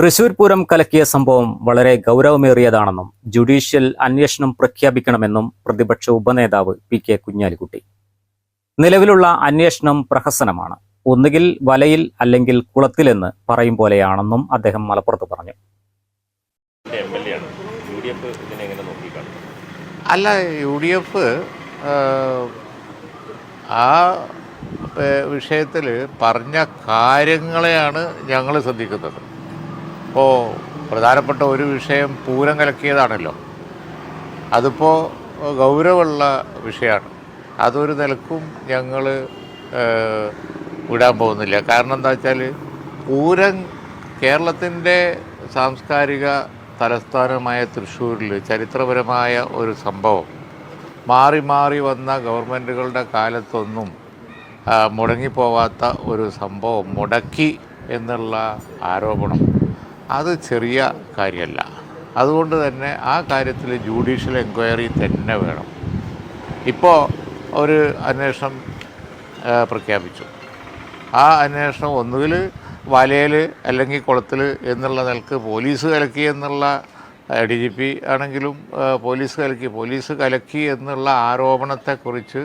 തൃശൂർ പൂരം കലക്കിയ സംഭവം വളരെ ഗൗരവമേറിയതാണെന്നും ജുഡീഷ്യൽ അന്വേഷണം പ്രഖ്യാപിക്കണമെന്നും പ്രതിപക്ഷ ഉപനേതാവ് പി കെ കുഞ്ഞാലിക്കുട്ടി. നിലവിലുള്ള അന്വേഷണം പ്രഹസനമാണ്. ഒന്നുകിൽ വലയിൽ അല്ലെങ്കിൽ കുളത്തിലെന്ന് പറയും പോലെയാണെന്നും അദ്ദേഹം മലപ്പുറത്ത് പറഞ്ഞു. അല്ല യു ഡി എഫ് ആ വിഷയത്തിൽ പറഞ്ഞ കാര്യങ്ങളെയാണ് ഞങ്ങൾ ശ്രദ്ധിക്കുന്നത്. ഇപ്പോൾ പ്രധാനപ്പെട്ട ഒരു വിഷയം പൂരം കലക്കിയതാണല്ലോ. അതിപ്പോൾ ഗൗരവമുള്ള വിഷയമാണ്. അതൊരു നിലക്കും ഞങ്ങൾ വിടാൻ പോകുന്നില്ല. കാരണം എന്താ വെച്ചാൽ പൂരം കേരളത്തിന്റെ സാംസ്കാരിക തലസ്ഥാനമായ തൃശ്ശൂരിൽ ചരിത്രപരമായ ഒരു സംഭവം. മാറി മാറി വന്ന ഗവൺമെന്റുകളുടെ കാലത്തൊന്നും മുടങ്ങിപ്പോവാത്ത ഒരു സംഭവം മുടക്കി എന്നുള്ള ആരോപണം. അത് ചെറിയ കാര്യമല്ല. അതുകൊണ്ട് തന്നെ ആ കാര്യത്തിൽ ജുഡീഷ്യൽ എൻക്വയറി തന്നെ വേണം. ഇപ്പോൾ ഒരു അന്വേഷണം പ്രഖ്യാപിച്ചു. ആ അന്വേഷണം ഒന്നുകിൽ വലയിൽ അല്ലെങ്കിൽ കുളത്തിൽ എന്നുള്ള നിലയ്ക്ക് പോലീസ് കലക്കി എന്നുള്ള ഡി ജി പി ആണെങ്കിലും പോലീസ് കലക്കി പോലീസ് കലക്കി എന്നുള്ള ആരോപണത്തെക്കുറിച്ച്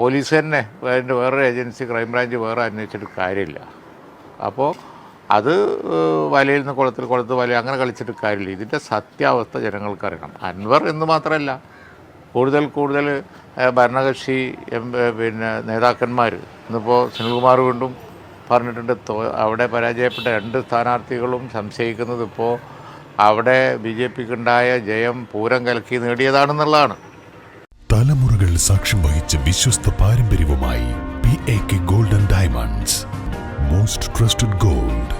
പോലീസ് തന്നെ അതിന്റെ വേറൊരു ഏജൻസി ക്രൈംബ്രാഞ്ച് വേറെ അന്വേഷിച്ചിട്ട് കാര്യമില്ല. അപ്പോൾ അത് വലയിൽ നിന്ന് കുളത്തിൽ കുളത്ത് വല അങ്ങനെ കളിച്ചിട്ട് കാര്യമില്ല. ഇതിന്റെ സത്യാവസ്ഥ ജനങ്ങൾക്ക് അറിയണം അൻവർ എന്ന് മാത്രമല്ല കൂടുതൽ കൂടുതൽ ഭരണകക്ഷി എം പിന്നെ നേതാക്കന്മാർ ഇന്നിപ്പോൾ സുനിൽകുമാർ വീണ്ടും പറഞ്ഞിട്ടുണ്ട് അവിടെ പരാജയപ്പെട്ട രണ്ട് സ്ഥാനാർത്ഥികളും സംശയിക്കുന്നത് ഇപ്പോൾ അവിടെ ബി ജെ പിക്കുണ്ടായ ജയം പൂരം കലക്കി നേടിയതാണെന്നുള്ളതാണ്. തലമുറകൾ സാക്ഷ്യം വഹിച്ച വിശ്വസ്ത പാരമ്പര്യവുമായി P A K golden diamonds. Most trusted gold.